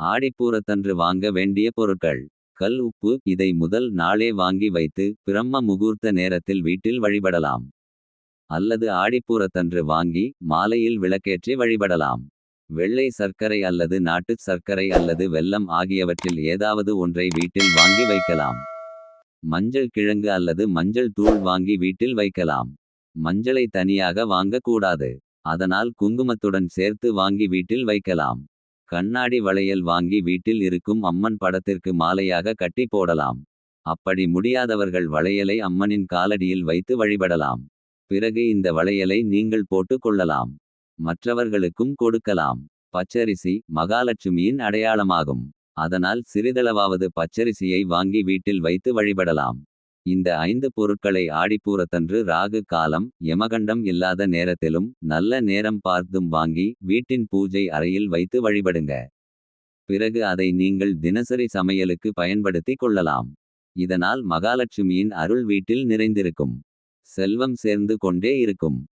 ஆடிப்பூரத்தன்று வாங்க வேண்டிய பொருட்கள். கல் உப்பு இதை முதல் நாளே வாங்கி வைத்து. பிரம்ம முகூர்த்த நேரத்தில் வீட்டில் வழிபடலாம். அல்லது ஆடிப்பூரத்தன்று வாங்கி மாலையில் விளக்கேற்றி வழிபடலாம். வெள்ளை சர்க்கரை அல்லது நாட்டுச் சர்க்கரை அல்லது வெல்லம் ஆகியவற்றில் ஏதாவது ஒன்றை வீட்டில் வாங்கி வைக்கலாம். மஞ்சள் கிழங்கு அல்லது மஞ்சள் தூள் வாங்கி வீட்டில் வைக்கலாம். மஞ்சளை தனியாக வாங்கக்கூடாது அதனால் குங்குமத்துடன் சேர்த்து வாங்கி வீட்டில் வைக்கலாம். கண்ணாடி வளையல் வாங்கி வீட்டில் இருக்கும் அம்மன் படத்திற்கு மாலையாக கட்டி போடலாம். அப்படி முடியாதவர்கள் வளையலை அம்மனின் காலடியில் வைத்து வழிபடலாம். பிறகு இந்த வளையலை நீங்கள் போட்டுக் கொள்ளலாம். மற்றவர்களுக்கும் கொடுக்கலாம். பச்சரிசி மகாலட்சுமியின் அடையாளமாகும். அதனால் சிறிதளவாவது பச்சரிசியை வாங்கி வீட்டில் வைத்து வழிபடலாம். இந்த ஐந்து பொருட்களை ஆடிப்பூரத்தன்று ராகு காலம். யமகண்டம் இல்லாத நேரத்திலும் நல்ல நேரம் பார்த்தும் வாங்கி. வீட்டின் பூஜை அறையில் வைத்து வழிபடுங்க. பிறகு அதை நீங்கள் தினசரி சமையலுக்கு பயன்படுத்திக் கொள்ளலாம். இதனால் மகாலட்சுமியின் அருள் வீட்டில் நிறைந்திருக்கும். செல்வம் சேர்ந்து கொண்டே இருக்கும்.